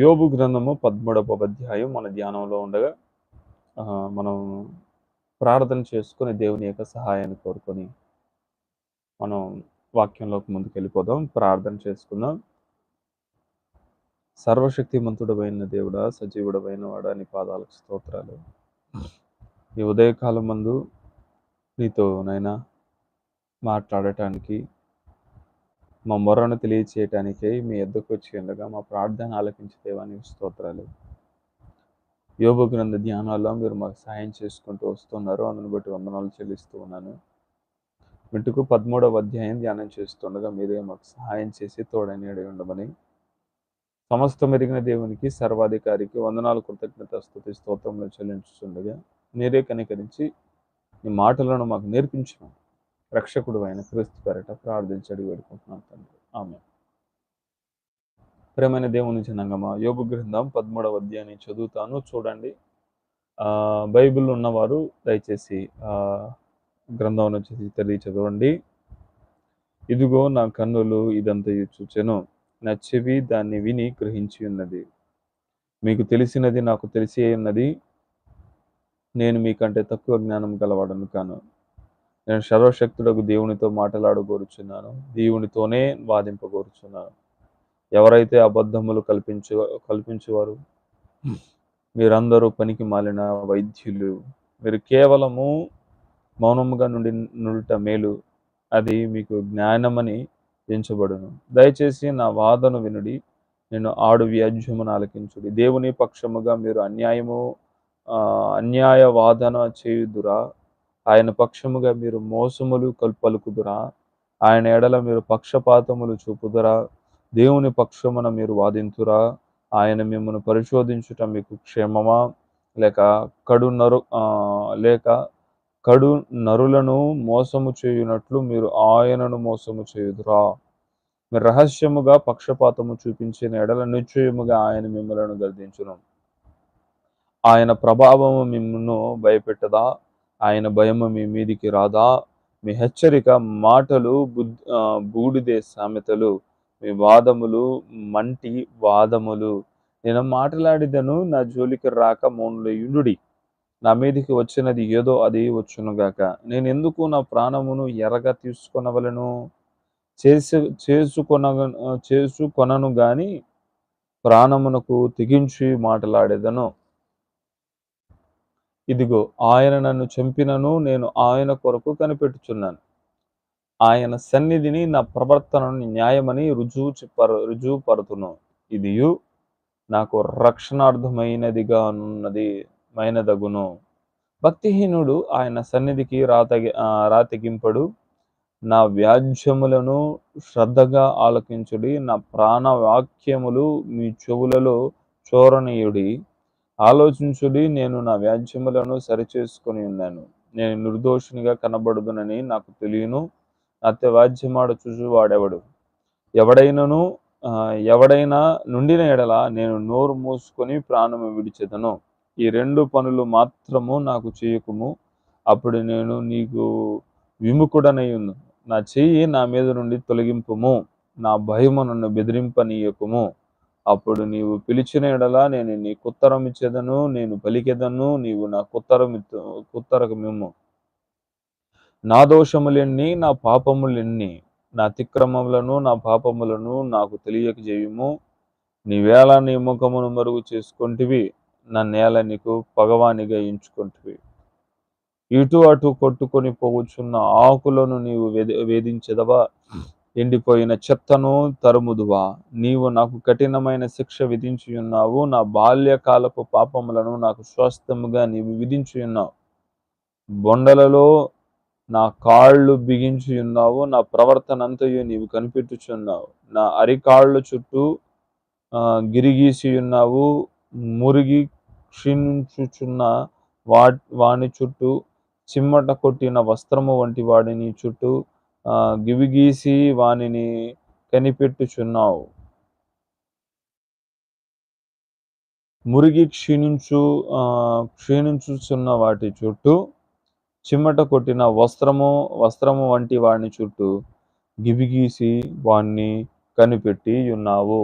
యోబు గ్రంథము పద్మూడవ అధ్యాయం మన ధ్యానంలో ఉండగా మనం ప్రార్థన చేసుకొని దేవుని యొక్క సహాయాన్ని కోరుకొని మనం వాక్యంలోకి ముందుకు వెళ్ళిపోదాం ప్రార్థన చేసుకుందాం. సర్వశక్తిమంతుడమైన దేవుడా సజీవుడమైన వాడా నీ పాదాలకు స్తోత్రాలు. ఈ ఉదయకాలం మందు నీతో నైనా మాట్లాడటానికి మా మొర్రను తెలియచేయటానికై మీ ఎద్దకు వచ్చి ఉండగా మా ప్రార్థన ఆలకించే దేవానికి స్తోత్రాలు. యోగ గ్రంథ ధ్యానాల్లో మీరు మాకు సహాయం చేసుకుంటూ వస్తున్నారు. అందుని బట్టి వందనాలు చెల్లిస్తూ ఉన్నాను. మిట్టుకు పదమూడవ అధ్యాయం ధ్యానం చేస్తుండగా మీరే మాకు సహాయం చేసి తోడని ఉండమని. సమస్త మెరిగిన దేవునికి సర్వాధికారికి వందనాలు కృతజ్ఞత స్థుతి స్తోత్రంలో చెల్లించుండగా మీరే కనికరించి ఈ మాటలను మాకు నేర్పించడం రక్షకుడు అయిన క్రీస్తు పేరట ప్రార్థించడి వేడుకుంటున్నాను తండ్రి. ఆమె ప్రేమైన దేవుని జనంగమ యోగు గ్రంథం పదమూడవ అధ్యాయాన్ని చదువుతాను. చూడండి. బైబిల్ ఉన్నవారు దయచేసి గ్రంథం వచ్చేసి తెలియ చదవండి. ఇదిగో నా కన్నులు ఇదంతా చూచెను. నా చెవి దాన్ని విని గ్రహించి ఉన్నది. మీకు తెలిసినది నాకు తెలిసి ఉన్నది. నేను మీకంటే తక్కువ జ్ఞానం గలవాడను కాను. నేను సర్వశక్తుడకు దేవునితో మాట్లాడగోరుచున్నాను. దేవునితోనే వాదింపగోరుచున్నాను. ఎవరైతే అబద్ధములు కల్పించు కల్పించేవారు మీరందరూ పనికి మాలిన వైద్యులు. మీరు కేవలము మౌనముగా నుండి నుండుట మేలు. అది మీకు జ్ఞానమని ఎంచబడును. దయచేసి నా వాదన వినుడి. నేను ఆడు వ్యాజ్యమును ఆలకించుడి. దేవుని పక్షముగా మీరు అన్యాయము అన్యాయ వాదన చేయుదురా. ఆయన పక్షముగా మీరు మోసములు కల్పలుకుదురా. ఆయన ఎడల మీరు పక్షపాతములు చూపుదురా. దేవుని పక్షమున మీరు వాదింతురా. ఆయన మిమ్మల్ని పరిశోధించుట మీకు క్షేమమా? లేక కడు నరు లేక కడు నరులను మోసము చేయునట్లు మీరు ఆయనను మోసము చేయుదురా. మీరు రహస్యముగా పక్షపాతము చూపించిన ఎడల నిశ్చయముగా ఆయన మిమ్మలను గర్దించును ఆయన ప్రభావము మిమ్మల్ని భయపెట్టదా? ఆయన భయము మీ మీదికి రాదా? మీ హెచ్చరిక మాటలు బూడిదే సామెతలు. మీ వాదములు మంటి వాదములు. నేను మాట్లాడిదను నా జోలికి రాక మౌనులయుండుడి నా మీదికి వచ్చినది ఏదో అది వచ్చునుగాక. నేను ఎందుకు నా ప్రాణమును ఎర్రగా తీసుకొనవలను? చేసి చేసుకొన చేసుకొనను గాని ప్రాణమునకు తెగించి మాట్లాడేదను. ఇదిగో ఆయన నన్ను చంపినను నేను ఆయన కొరకు కనిపెట్టుచున్నాను. ఆయన సన్నిధిని నా ప్రవర్తనను న్యాయమని రుజువు పర రుజువు ఇది నాకు రక్షణార్థమైనదిగా ఉన్నది మైనదగును భక్తిహీనుడు ఆయన సన్నిధికి రాతగి రాతగింపడు నా వ్యాజ్యములను శ్రద్ధగా ఆలకించుడి. నా ప్రాణవాక్యములు మీ చెవులలో చోరణీయుడి. ఆలోచించుడి నేను నా వ్యాజ్యములను సరిచేసుకొని ఉన్నాను. నేను నిర్దోషునిగా కనబడుదునని నాకు తెలియను. అత్య వ్యాజ్యమాడ చూసి వాడెవడు? ఎవడైనను ఎవడైనా నుండిన ఎడల నేను నోరు మూసుకొని ప్రాణము విడిచెదను. ఈ రెండు పనులు మాత్రము నాకు చేయకుము. అప్పుడు నేను నీకు విముఖుడనయ్యును నా చెయ్యి నా మీద నుండి తొలగింపుము. నా భయము నన్ను బెదిరింపనీయకుము. అప్పుడు నీవు పిలిచిన ఎడలా నేను నీ ఉత్తరం ఇచ్చేదను నేను పలికెదను నీవు నా ఉత్తరం కుత్తరకు మిమ్ము. నా దోషములెన్ని నా పాపములెన్ని నా అతిక్రమములను నా పాపములను నాకు తెలియక చేయము. నీవేళ నీ ముఖమును మరుగు చేసుకుంటివి నా నేల నీకు పగవానిగా ఎంచుకుంటివి. ఇటు అటు కొట్టుకొని పోగుచున్న ఆకులను నీవు వేధించదవా? ఎండిపోయిన చెత్తను తరుముదువా. నీవు నాకు కఠినమైన శిక్ష విధించి ఉన్నావు నా బాల్యకాలపు పాపములను నాకు స్వస్థముగా నీవు విధించి ఉన్నావు బొండలలో నా కాళ్ళు బిగించి ఉన్నావు నా ప్రవర్తన అంతయు నీవు కనిపెట్టుచున్నావు. నా అరికాళ్ళు చుట్టూ గిరిగీసియున్నావు. మురిగి క్షీణించుచున్న వా వాని చుట్టూ చిమ్మట కొట్టిన వస్త్రము వంటి వాడిని చుట్టూ గివిగీసి వానిని కనిపెట్టుచున్నావు. మురిగి క్షీణించు క్షీణించుచున్న వాటి చుట్టూ చిమ్మట కొట్టిన వస్త్రము వస్త్రము వంటి వాడిని చుట్టూ గివిగీసి వాణ్ణి కనిపెట్టి ఉన్నావు